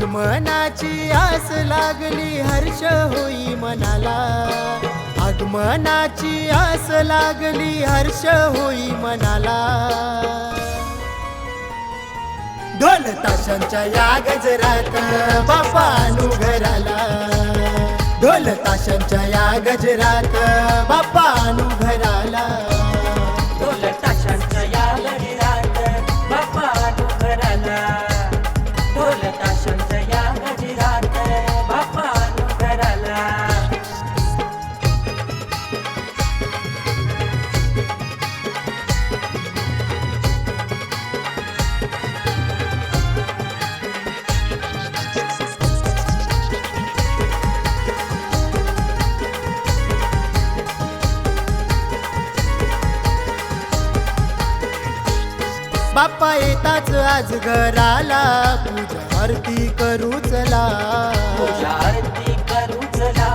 आगमनाची आस लागली हर्ष होई मनाला. आगमनाची आस लागली हर्ष होई मनाला. ढोल ताशांच्या या गजरात बापा घराला. ढोल ताशांच्या या गजरात बापा घराला. बाप्पा येताच आज घराला. पूजा आरती करू चला. पूजा आरती करू चला.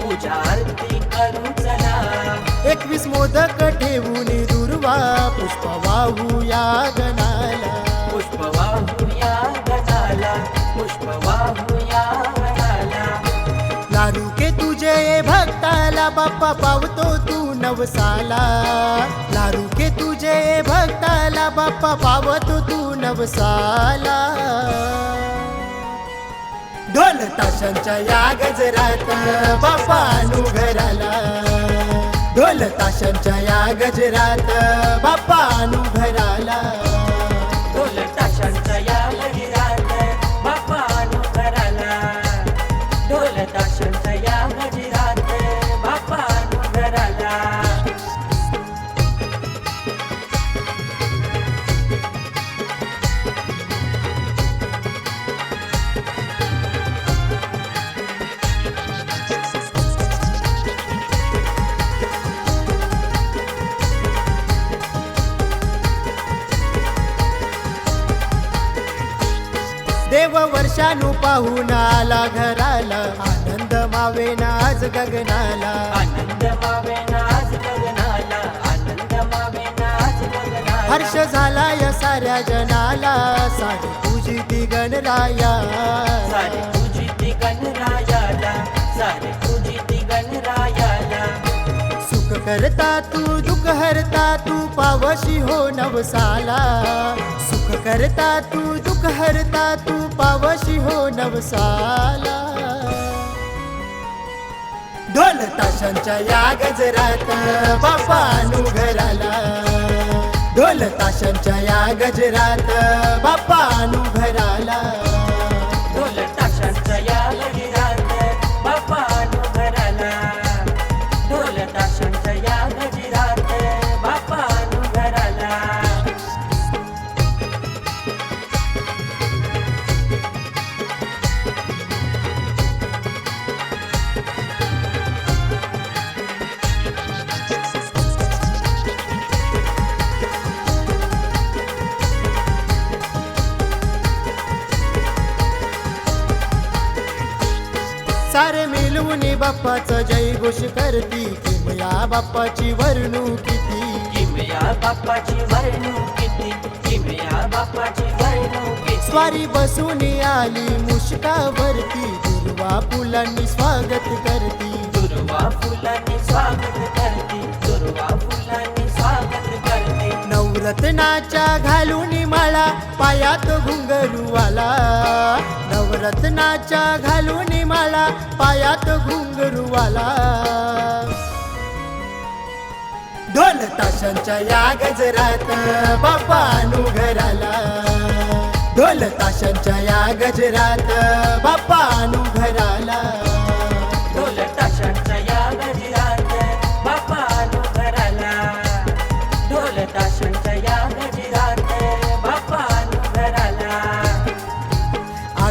पूजा आरती करू चला. एकवीस मोदक ठेवून दुर्वा. पुष्प वाहू या गणाला. पुष्प वाहू या गणाला पुष्प वाहू या गणाला. लाडू के तुझे भक्ताला बाप्पा पावतो तू. नवसाला. लारू के तुझे भक्ताला बाप्पा पावतो तू नवसाला. ढोल ताशांच्या या गजरात बाप्पा नू घराला. ढोल ताशांच्या या गजरात बाप्पा नू घराला. देव वर्षानु पाहून आला घराला. आनंद मावेना आज गगनाला. आनंद मावे नाच गगनाला आनंद हर्ष झाला या साऱ्या जनाला. सारी तुझी ती गणराया. सारे तुझी ती गणरायाला. सारे तुझी ती गणरायाला. सुख करता तू दुःख हरता तू पावशी हो नवसाला. करता तू दुःख हरता तू पावशी हो नवसाला. ढोल ताशांच्या या गजरात बापा घराला. ढोल ताशांच्या या गजरात बापा घराला. मिळून बाप्पाचं जय घोष करती किमया बाप्पाची वर्णू किती? किमया बाप्पाची वर्णू किती? किमया बाप्पाची वर्णू किती? स्वारी बसून आली मुष्कावरती दुर्वा फुलांनी स्वागत करती. दुर्वा फुलांनी स्वागत करते. नवरत्नाच्या घालून माळा पायात घुंगरू आला नवरत्नाच्या घालून माळा पायात घुंगरू आला ढोल ताशांच्या या गजरात बापानू घराला. ढोल ताशांच्या या गजरात बापानू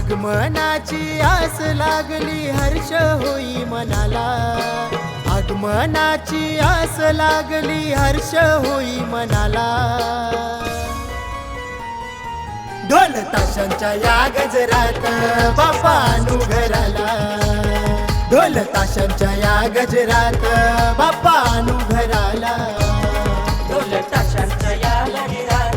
आगमनाची आस लागली हर्ष होई मनाला. आगमनाची आस लागली हर्ष होई मनाला. ढोल ताशांच्या या गजरात बापा घराला. ढोल ताशांच्या या गजरात बापा घराला. ढोल ताशांच्या या गजरात